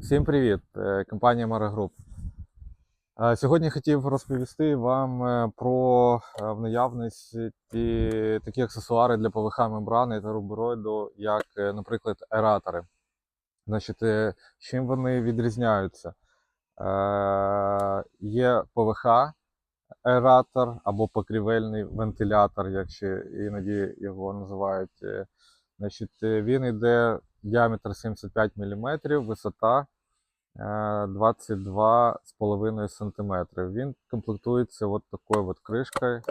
Всім привіт! Е, Компанія Mara Group. Е, Сьогодні хотів розповісти вам е, про в наявності ті- такі аксесуари для ПВХ мембрани та рубероїду, як, наприклад, аератори. Значить, чим вони відрізняються? Є ПВХ аератор або покрівельний вентилятор, як ще іноді його називають. Значить, він йде діаметр 75 мм, висота е, 22,5 см. Він комплектується от такою от кришкою, е,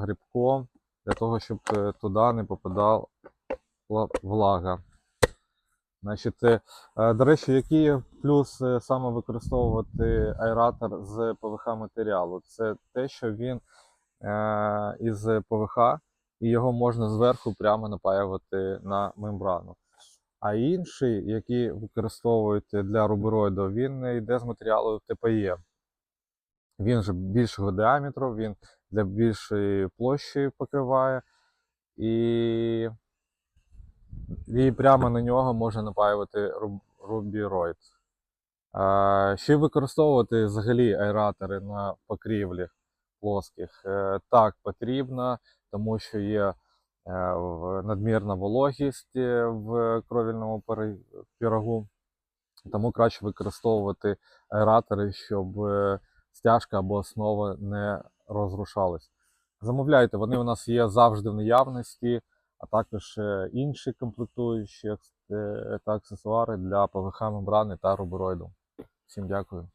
грибком, для того, щоб е, туди не попадала влага. Значить, е, е, до речі, який плюс е, саме використовувати аератор з ПВХ матеріалу? Це те, що він е, із ПВХ і його можна зверху прямо напаювати на мембрану. А інший, який використовують для рубероїду, він йде з матеріалу ТПЕ. Він же більшого діаметру, він для більшої площі покриває, і, і прямо на нього можна напаювати рубіроїд. Ще використовувати взагалі аератори на покрівлі плоских. Е, Так, потрібно, тому що є е, надмірна вологість е, в кровільному пірогу. Тому краще використовувати аератори, щоб е, стяжка або основа не розрушались. Замовляйте, вони у нас є завжди в наявності, а також е, інші комплектуючі е, та аксесуари для ПВХ мембрани та рубероїду. Всім дякую.